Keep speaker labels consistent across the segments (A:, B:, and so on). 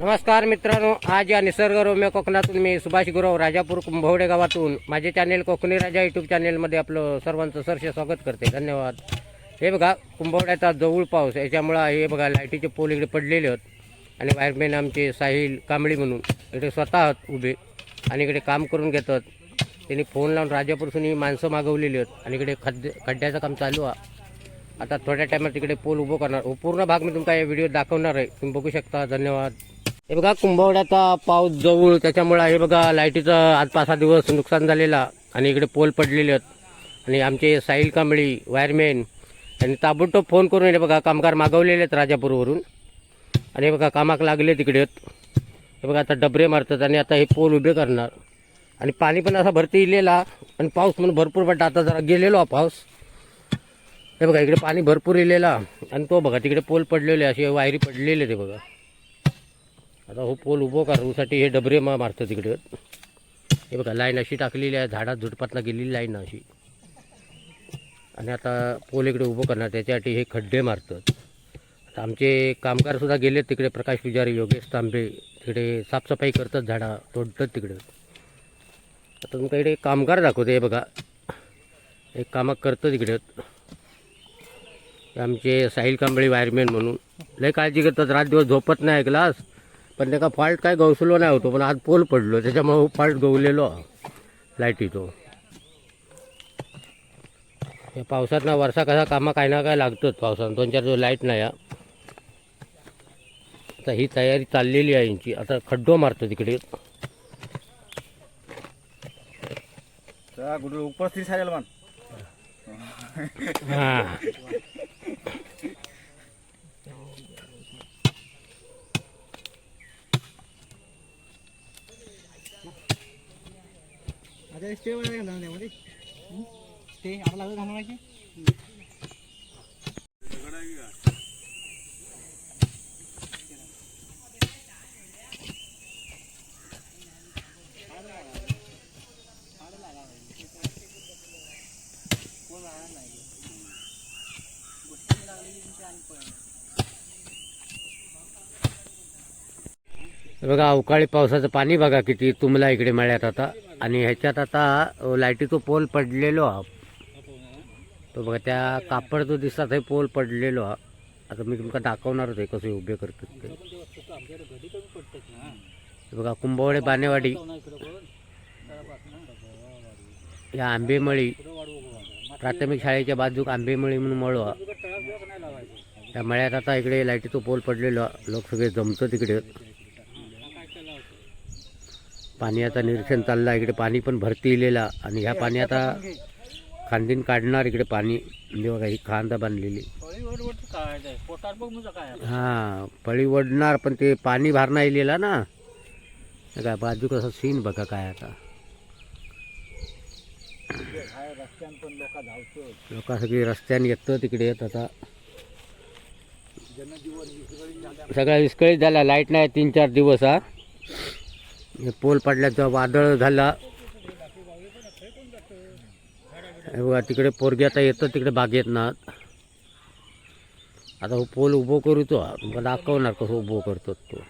A: नमस्कार मित्रांनो आज या निसर्गरम्य कोकणातून मी सुभाष गुरव राजापूर कुंभवडे गावातून माझे चॅनेल कोकणी राजा यूट्यूब चॅनेलमध्ये आपलं सर्वांचं सरसे स्वागत करते. धन्यवाद. हे बघा कुंभवड्याचा जवळ पाऊस याच्यामुळं हे बघा लाईटीचे पोल इकडे पडलेले आहेत. आणि वायरमॅन आमचे साहिल कांबळी म्हणून इकडे स्वतः उभे. आणि इकडे काम करून घेतात त्यांनी फोन लावून राजापूरसून ही माणसं मागवलेली आहेत. आणि इकडे खड्डे खड्ड्याचं काम चालू आहे. आता थोड्या टायमात तिकडे पोल उभं करणार. पूर्ण भाग मी तुमचा या व्हिडिओ दाखवणार आहे. तुम्ही बघू शकता. धन्यवाद. हे बघा कुंभवड्याचा पाऊस जवळ त्याच्यामुळे हे बघा लाईटीचं आज पाच सहा दिवस नुकसान झालेला. आणि इकडे पोल पडलेले आहेत. आणि आमचे साहिल कांबळी वायरमॅन आणि ताबडतोब फोन करून हे बघा कामगार मागवलेले आहेत राजापूरवरून. आणि हे बघा कामाक लागले तिकडे हे बघा आता डबरे मारतात आणि आता हे पोल उभे करणार. आणि पाणी पण असा भरती इलेला आणि पाऊस म्हणून भरपूर पडला. आता जरा गेलेलो हा पाऊस. हे बघा इकडे पाणी भरपूर इलेला. आणि तो बघा तिकडे पोल पडलेले असे वायरी पडलेले ते बघा. आता हो पोल उभो करण्यासाठी हे डबरे मा मारतं तिकडे. हे बघा लाईन अशी टाकलेली आहे झाडात झुडपातला गेलेली लाईन अशी. आणि आता पोल इकडे उभं करणार त्याच्यासाठी हे खड्डे मारतात. आता आमचे कामगारसुद्धा गेले गेलेत तिकडे प्रकाश पुजारी योगेश तांबे तिकडे साफसफाई करतात झाडा तोडतात तिकडे. आता तुमच्या इकडे कामगार दाखवते हे बघा. एक कामं करतं तिकडे. आमचे साहिल कांबळी वायरमॅन म्हणून. लय काळजी करतात रात दिवस झोपत नाही ऐकलास पण त्याचा फॉल्ट काय गवसलो नाही होतो पण आज पोल पडलो त्याच्यामुळे फॉल्ट गवलेलो लाईटीचो. हे पावसात ना वर्षा कसा कामा काय ना काय लागतोच पावसात दोन चार दिवस लाइट नाही. आता ही तयारी चाललेली आहे यांची आता खड्डो मारतो तिकडे.
B: उपस्थित
A: हां.
B: स्टे वगैरे घालणार त्यामध्ये स्टे आपला लागत घालणार
A: की बघा अवकाळी पावसाचं पाणी बघा किती तुंबला इकडे मळ्यात आता. आणि ह्याच्यात आता लाईटीचा पोल पडलेलो हा तो बघा त्या कापड जो दिसतात हे पोल पडलेलो हा आता मी तुमका दाखवणार होते कसे उभे करतात ते बघा कुंभवडे बानेवाडी या आंबेमळी प्राथमिक शाळेच्या बाजूक आंबेमळी म्हणून मळू हा. त्या मळ्यात आता इकडे लाईटीचा पोल पडलेलो हा. लोक सगळे जमतं तिकडे पाणी आता निरीक्षण चाललं आहे इकडे पाणी पण भरती इलेला आणि ह्या पाणी आता खांदीन काढणार इकडे पाणी. म्हणजे बघा ही खांदा बांधलेली हां पळी वडणार पण ते पाणी भरणा इलेला ना. काय बाजू कसं सीन बघा काय आता.
B: लोक
A: लोक सगळी रस्त्याने येतं तिकडे येत आता. सगळा विस्कळीत झाला लाइट नाही तीन चार दिवस हा. हे पोल पडल्याचं वादळ झाला. हे बघा तिकडे पोरगी आता येतं तिकडे बागेत ना आता हो पोल उभो करू तो. दाखवणार कसं हो उभो करतो तो.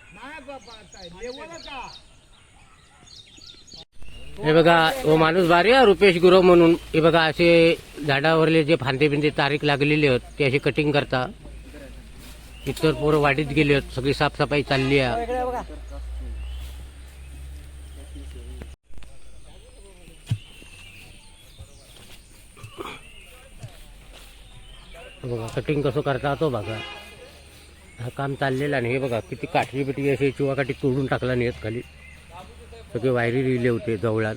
A: हे बघा हो माणूस भारी आहे रुपेश गुरव म्हणून. हे बघा असे झाडावरले जे फांदे बिंदे तारीख लागलेले आहेत ते असे कटिंग करता. इतर पोरं वाढीत गेले आहेत सगळी साफसफाई चालली आहे. बघा कटिंग कसं करता तो बघा. हा काम चाललेलं नाही हे बघा किती काठी बिटी असे चिवाकाठी तोडून टाकला नाही आहेत खाली. सगळे वायरी लिहिले होते जवळात.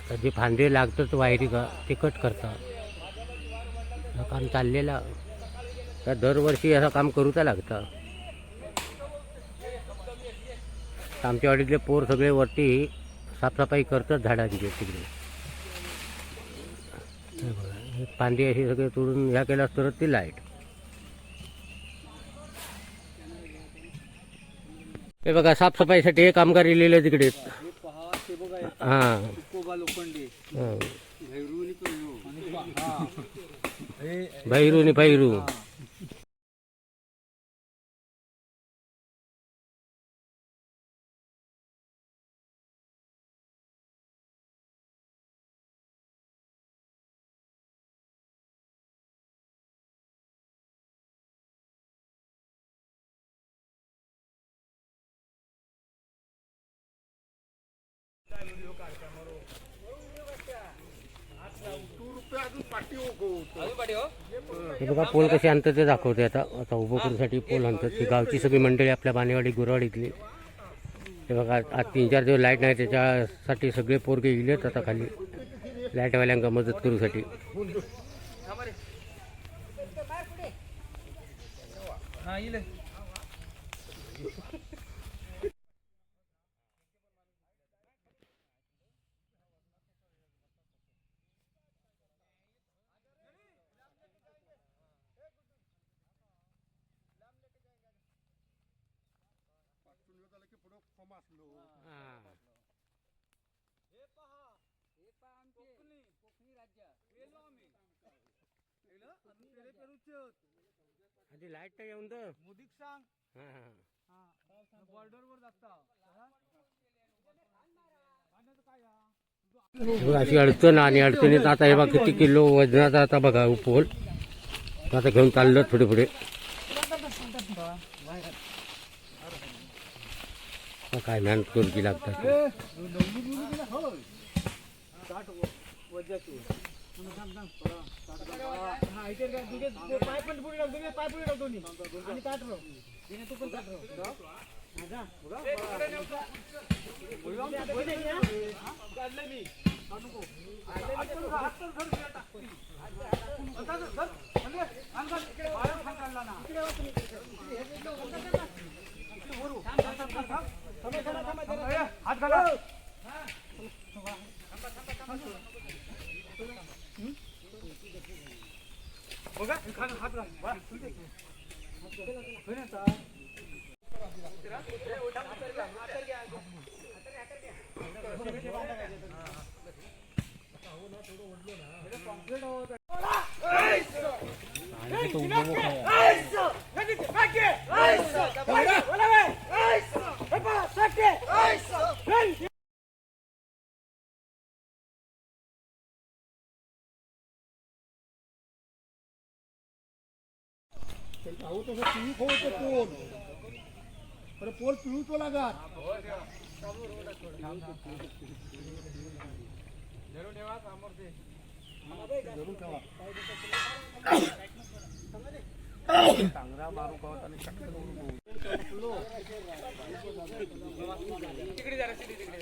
A: आता जे फांदे लागतात वायरी का ते कट करतात हा काम चाललेला. तर दरवर्षी असं काम करूचा लागतं. आमच्या वाडीतले पोर सगळे वरती साफसफाई करतात झाडाची तिकडे. हे अशी सगळे तोडून ह्या केल्यास तरच ती लाइट. हे बघा साफसफाईसाठी हे कामगार इलेले तिकडे हा. हां.
B: कोबा
A: भैरू आणि भैरू. हे बघा पोल कसे आणतात ते दाखवते आता. आता उभं करूसाठी पोल आणतात. ही गावची सगळी मंडळी आपल्या बानेवाडी गुरवाडीतली. हे बघा आज तीन चार दिवस लाइट नाही त्याच्यासाठी सगळे पोरगे गेलेत आता खाली. लाईटवाल्यांका मदत करूसाठी.
B: हा येईल
A: आधी लाइट तर येऊन तर
B: मोदीक सांग.
A: हां हां.
B: बॉर्डर वर जाता.
A: अशी अडचण आणि अडचणीत आता हे बघा किती किलो वजनाचा आता बघा पोल आता घेऊन चाललं थोडे पुढे आता काय मेहनत करूची लागतात
B: हा इथे काय दुगे पाय पण पुढे टाक दुगे पाय पुढे टाक दोन्ही आणि ताट राव दिने तू पण ताट राव हा जा काढलं मी हात घाला बघा हात हात घाल बा, तुझे.
C: तसं पिळू तो पोल अरे पोल पिळू तो लागात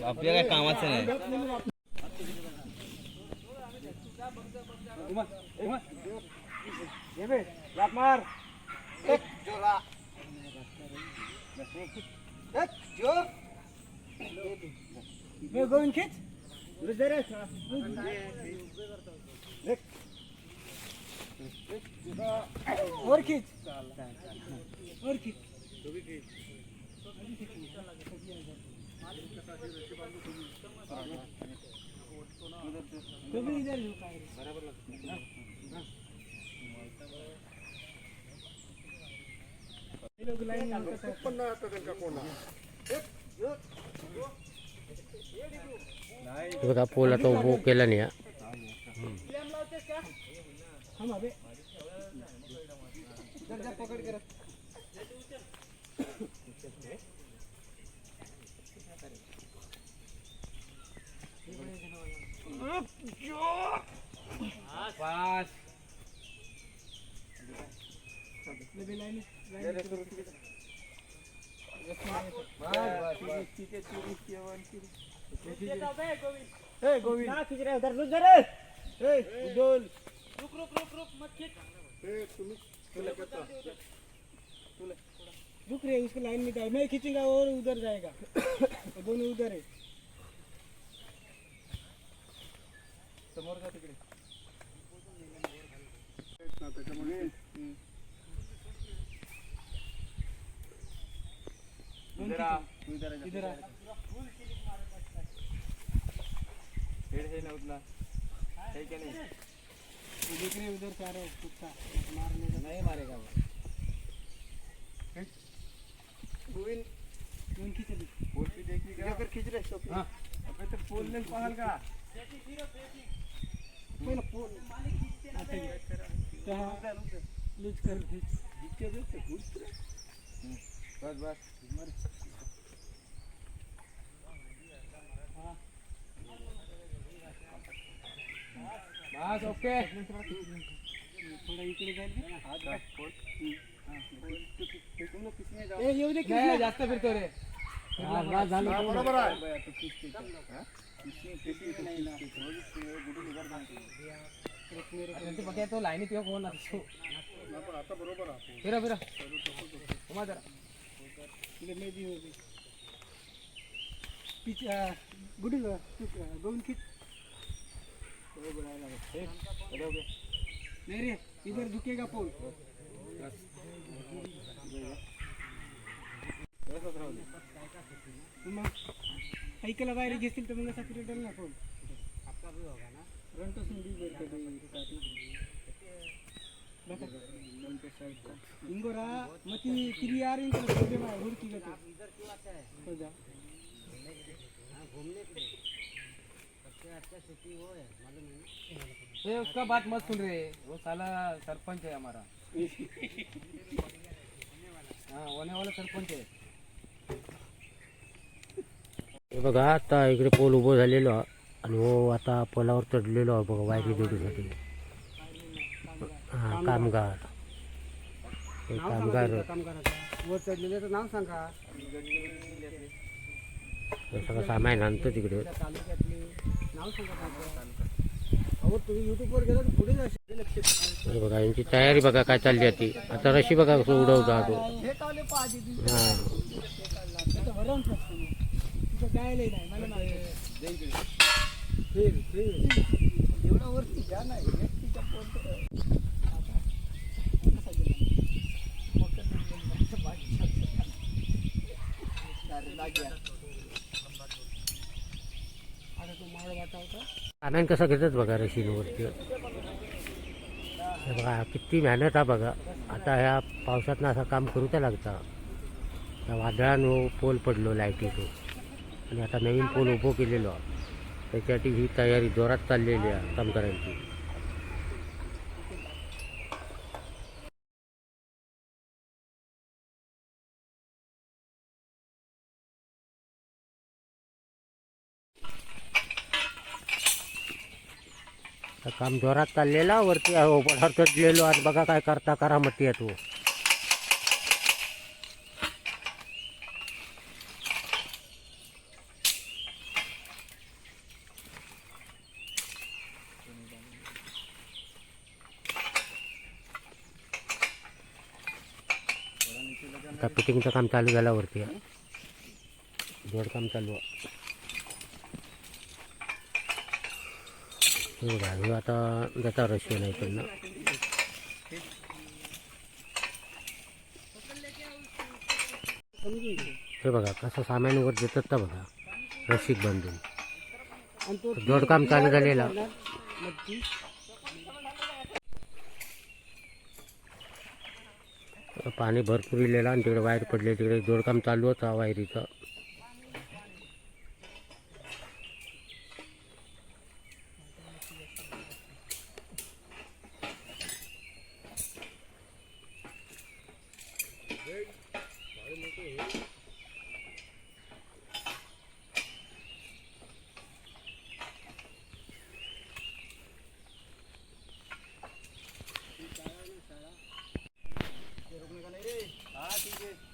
D: आपल्या काय कामाचं नाही
B: एक बे, लात मार ये गोविंद खींच उधर दे रे. और खींच और खींच तो भी इधर
A: पोल आता उभं केला नाही हा.
B: खींच रहे उधर रुक जा रे ए उडोल रुक रुक रुक रुक मत खींच रुक रे उसको लाइन में डाल मैं खींचूंगा और उधर जाएगा वो दोनों उधर है। समोर का तिकडे इधर आ इधर आ।
D: हेड है ना उतना? है क्या नहीं?
B: ये देख रहे उधर से आ रहा है कुत्ता। मारने का।
D: नहीं मारेगा वो।
B: गोविंद गोविंद खींच अभी
D: पोल भी देखी का
C: अगर खींच रे शोकी.
B: हाँ।
D: अबे तो पोल नहीं पागल का।
B: पहिला पोल आता ये. तो हाँ लूज कर खींच।
D: बस बस. बस ओके.
B: ए, येऊ दे
D: जास्त फिरतो रे.
C: बरोबर आहे.
D: तो लाईनीत येऊ
C: आता बरोबर आहे.
D: फिरा फिरा. जरा.
B: तिकडे मेदी येऊ दे. पिच- गुडी ग- तू, खिच. नाही रे इधर झुकेगा पोल मग ऐकायला बाहेर घेतील तर मग असा पिरियड ना फोन रंट असून बी बरं आहे हो.
D: ए, उसका बात मत सुन रे वो साला सरपंच है हमारा हाँ होने वाला सरपंच है
A: हे बघा आता इकडे पोल उभं झालेलो आहे आणि हो आता पोलावर चढलेलो आहे बघा वायरी जोडीसाठी हा कामगार हे
B: नाव सांगा
A: कामगार.
B: तुमच्या कामगाराचं. वर चढलेल्याचं नाव सांगा.
A: हे सगळं सामान आणतो तिकडे.
B: त्या तालुक्यातले. नाव सांगा त्यांचं. अहो तुम्ही युट्यूबवर गेला तर पुढे जाशील. लक्ष
A: हे बघा यांची तयारी बघा काय चालली आहे ती. आता रशी बघा कसं उडवता तो.
B: हे तिथं. तिथं नाही मला माहिती फिर फिर. एवढा वरती जा नाही पोट आनंद
A: कसा कसं घेतात बघा रशीनवरती हे बघा किती मेहनत आहे बघा. आता ह्या पावसातनं असं काम करू त्या लागता. त्या वादळानं पोल पडलो लाईटीचो आणि आता नवीन पोल उभो केलेलो. आहे. त्याच्यासाठी ही तयारी जोरात चाललेली आहे कामगारांची आता काम जोरात चाललेला वरती ओपणार चढलेलो आज बघा काय करता करा मती तू आता फिटिंगचं काम चालू झालं वरती. जोड काम चालू. आहे हे बघा हे आता जाता रशियन आहे
B: त्यांना
A: हे बघा कसं सामान वर देतात का बघा रशीक बांधून जोडकाम चालू झालेला पाणी भरपूर इलेलं आणि तिकडे वायर पडले तिकडे जोडकाम चालू होता वायरीचं Thank you.